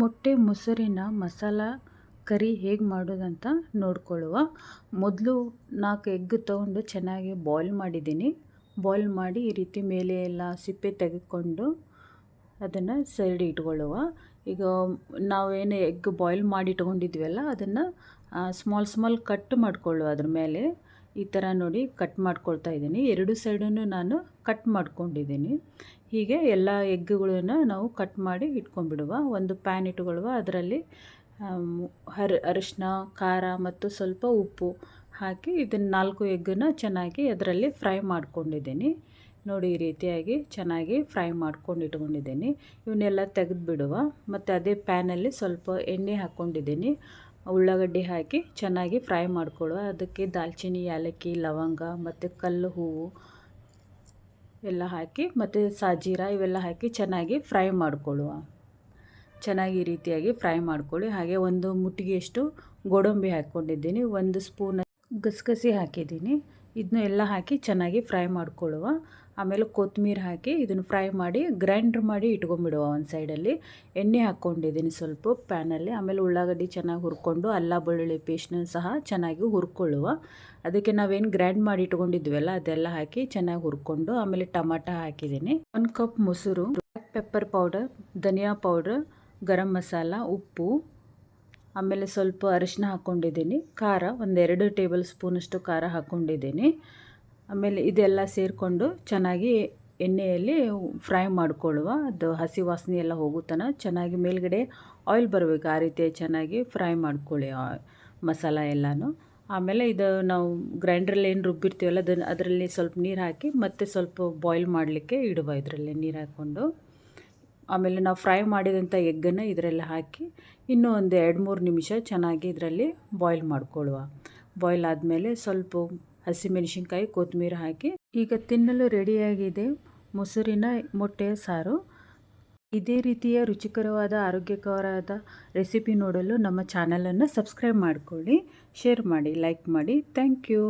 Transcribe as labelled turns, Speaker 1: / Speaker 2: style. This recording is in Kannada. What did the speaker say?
Speaker 1: ಮೊಟ್ಟೆ, ಮೊಸರಿನ ಮಸಾಲ ಕರಿ ಹೇಗೆ ಮಾಡೋದಂತ ನೋಡ್ಕೊಳ್ಳುವ. ಮೊದಲು ನಾಲ್ಕು ಎಗ್ ತೊಗೊಂಡು ಚೆನ್ನಾಗಿ ಬಾಯ್ಲ್ ಮಾಡಿದ್ದೀನಿ. ಬಾಯ್ಲ್ ಮಾಡಿ ಈ ರೀತಿ ಮೇಲೆ ಎಲ್ಲ ಸಿಪ್ಪೆ ತೆಗೆದುಕೊಂಡು ಅದನ್ನು ಸೈಡ್ ಇಟ್ಕೊಳ್ಳುವ. ಈಗ ನಾವೇನು ಎಗ್ ಬಾಯ್ಲ್ ಮಾಡಿ ಇಟ್ಕೊಂಡಿದ್ವಲ್ಲ ಅದನ್ನು ಸ್ಮಾಲ್ ಸ್ಮಾಲ್ ಕಟ್ ಮಾಡಿಕೊಳ್ಳುವ ಅದ್ರ ಮೇಲೆ. ಈ ಥರ ನೋಡಿ ಕಟ್ ಮಾಡ್ಕೊಳ್ತಾ ಇದ್ದೀನಿ. ಎರಡು ಸೈಡನ್ನು ನಾನು ಕಟ್ ಮಾಡ್ಕೊಂಡಿದ್ದೀನಿ. ಹೀಗೆ ಎಲ್ಲ ಎಗ್ಗುಗಳನ್ನು ನಾವು ಕಟ್ ಮಾಡಿ ಇಟ್ಕೊಂಡ್ಬಿಡುವ. ಒಂದು ಪ್ಯಾನ್ ಇಟ್ಕೊಳ್ಳುವ. ಅದರಲ್ಲಿ ಹರ್, ಅರಿಶಿನ, ಖಾರ ಮತ್ತು ಸ್ವಲ್ಪ ಉಪ್ಪು ಹಾಕಿ ಇದನ್ನು ನಾಲ್ಕು ಎಗ್ಗನ್ನ ಚೆನ್ನಾಗಿ ಅದರಲ್ಲಿ ಫ್ರೈ ಮಾಡ್ಕೊಂಡಿದ್ದೀನಿ. ನೋಡಿ ಈ ರೀತಿಯಾಗಿ ಚೆನ್ನಾಗಿ ಫ್ರೈ ಮಾಡ್ಕೊಂಡು ಇಟ್ಕೊಂಡಿದ್ದೀನಿ ಇವನ್ನೆಲ್ಲ ತೆಗೆದುಬಿಡುವ. ಮತ್ತು ಅದೇ ಪ್ಯಾನಲ್ಲಿ ಸ್ವಲ್ಪ ಎಣ್ಣೆ ಹಾಕ್ಕೊಂಡಿದ್ದೀನಿ. ಉಳ್ಳಾಗಡ್ಡಿ ಹಾಕಿ ಚೆನ್ನಾಗಿ ಫ್ರೈ ಮಾಡ್ಕೊಳ್ಳುವ. ಅದಕ್ಕೆ ದಾಲ್ಚಿನ್ನಿ ಏಲಕ್ಕಿ ಲವಂಗ ಮತ್ತು ಕಲ್ಲು ಹೂವು ಎಲ್ಲ ಹಾಕಿ ಮತ್ತು ಸಾಜೀರ ಇವೆಲ್ಲ ಹಾಕಿ ಚೆನ್ನಾಗಿ ಫ್ರೈ ಮಾಡಿಕೊಳ್ಳುವ. ಚೆನ್ನಾಗಿ ಈ ರೀತಿಯಾಗಿ ಫ್ರೈ ಮಾಡ್ಕೊಳ್ಳಿ. ಹಾಗೆ ಒಂದು ಮುಟ್ಟಿಗೆಯಷ್ಟು ಗೋಡಂಬಿ ಹಾಕ್ಕೊಂಡಿದ್ದೀನಿ. ಒಂದು ಸ್ಪೂನ್ ಗಸಗಸೆ ಹಾಕಿದ್ದೀನಿ. ಇದನ್ನೆಲ್ಲ ಹಾಕಿ ಚೆನ್ನಾಗಿ ಫ್ರೈ ಮಾಡ್ಕೊಳ್ಳುವ. ಆಮೇಲೆ ಕೊತ್ತಂಬರಿ ಹಾಕಿ ಇದನ್ನು ಫ್ರೈ ಮಾಡಿ ಗ್ರೈಂಡ್ರ್ ಮಾಡಿ ಇಟ್ಕೊಂಡ್ಬಿಡುವ ಒಂದು ಸೈಡಲ್ಲಿ ಎಣ್ಣೆ ಹಾಕ್ಕೊಂಡಿದ್ದೀನಿ ಸ್ವಲ್ಪ ಪ್ಯಾನಲ್ಲಿ. ಆಮೇಲೆ ಉಳ್ಳಾಗಡ್ಡಿ ಚೆನ್ನಾಗಿ ಹುರ್ಕೊಂಡು ಅಲ್ಲ ಬೆಳ್ಳುಳ್ಳಿ ಪೇಸ್ಟ್ನ ಸಹ ಚೆನ್ನಾಗಿ ಹುರ್ಕೊಳ್ಳುವ. ಅದಕ್ಕೆ ನಾವೇನು ಗ್ರೈಂಡ್ ಮಾಡಿ ಇಟ್ಕೊಂಡಿದ್ವಲ್ಲ ಅದೆಲ್ಲ ಹಾಕಿ ಚೆನ್ನಾಗಿ ಹುರ್ಕೊಂಡು ಆಮೇಲೆ ಟಮಾಟ ಹಾಕಿದ್ದೀನಿ. ಒಂದು ಕಪ್ ಮೊಸರು ಬ್ಲ್ಯಾಕ್ ಪೆಪ್ಪರ್ ಪೌಡರ್ ಧನಿಯಾ ಪೌಡರ್ ಗರಂ ಮಸಾಲ, ಉಪ್ಪು, ಆಮೇಲೆ ಸ್ವಲ್ಪ ಅರಿಶಿನ ಹಾಕ್ಕೊಂಡಿದ್ದೀನಿ. ಖಾರ ಒಂದೆರಡು ಟೇಬಲ್ ಸ್ಪೂನಷ್ಟು ಖಾರ ಹಾಕ್ಕೊಂಡಿದ್ದೀನಿ. ಆಮೇಲೆ ಇದೆಲ್ಲ ಸೇರಿಕೊಂಡು ಚೆನ್ನಾಗಿ ಎಣ್ಣೆಯಲ್ಲಿ ಫ್ರೈ ಮಾಡಿಕೊಳ್ಳುವ. ಅದು ಹಸಿ ವಾಸನೆ ಎಲ್ಲ ಹೋಗೋ ಚೆನ್ನಾಗಿ ಮೇಲ್ಗಡೆ ಆಯಿಲ್ ಬರಬೇಕು ಆ ರೀತಿ ಚೆನ್ನಾಗಿ ಫ್ರೈ ಮಾಡ್ಕೊಳ್ಳಿ ಮಸಾಲ ಎಲ್ಲನೂ. ಆಮೇಲೆ ಇದು ನಾವು ಗ್ರೈಂಡ್ರಲ್ಲಿ ಏನು ರುಬ್ಬಿರ್ತೀವಲ್ಲ ಅದನ್ನು ಅದರಲ್ಲಿ ಸ್ವಲ್ಪ ನೀರು ಹಾಕಿ ಮತ್ತೆ ಸ್ವಲ್ಪ ಬಾಯ್ಲ್ ಮಾಡಲಿಕ್ಕೆ ಇಡುವ ಇದರಲ್ಲಿ ನೀರು ಹಾಕ್ಕೊಂಡು. ಆಮೇಲೆ ನಾವು ಫ್ರೈ ಮಾಡಿದಂಥ ಎಗ್ಗನ್ನು ಇದರಲ್ಲಿ ಹಾಕಿ ಇನ್ನೂ ಒಂದು ಎರಡು ಮೂರು ನಿಮಿಷ ಚೆನ್ನಾಗಿ ಇದರಲ್ಲಿ ಬಾಯ್ಲ್ ಮಾಡ್ಕೊಳ್ಳುವ. ಬಾಯ್ಲ್ ಆದಮೇಲೆ ಸ್ವಲ್ಪ ಹಸಿಮೆಣಸಿನ್ಕಾಯಿ ಕೊತ್ತಂಬರಿ ಹಾಕಿ ಈಗ ತಿನ್ನಲು ರೆಡಿಯಾಗಿದೆ ಮೊಸರಿನ ಮೊಟ್ಟೆಯ ಸಾರು. ಇದೇ ರೀತಿಯ ರುಚಿಕರವಾದ, ಆರೋಗ್ಯಕರವಾದ ರೆಸಿಪಿ ನೋಡಲು ನಮ್ಮ ಚಾನಲನ್ನು ಸಬ್ಸ್ಕ್ರೈಬ್ ಮಾಡಿಕೊಳ್ಳಿ, ಶೇರ್ ಮಾಡಿ, ಲೈಕ್ ಮಾಡಿ. Thank you.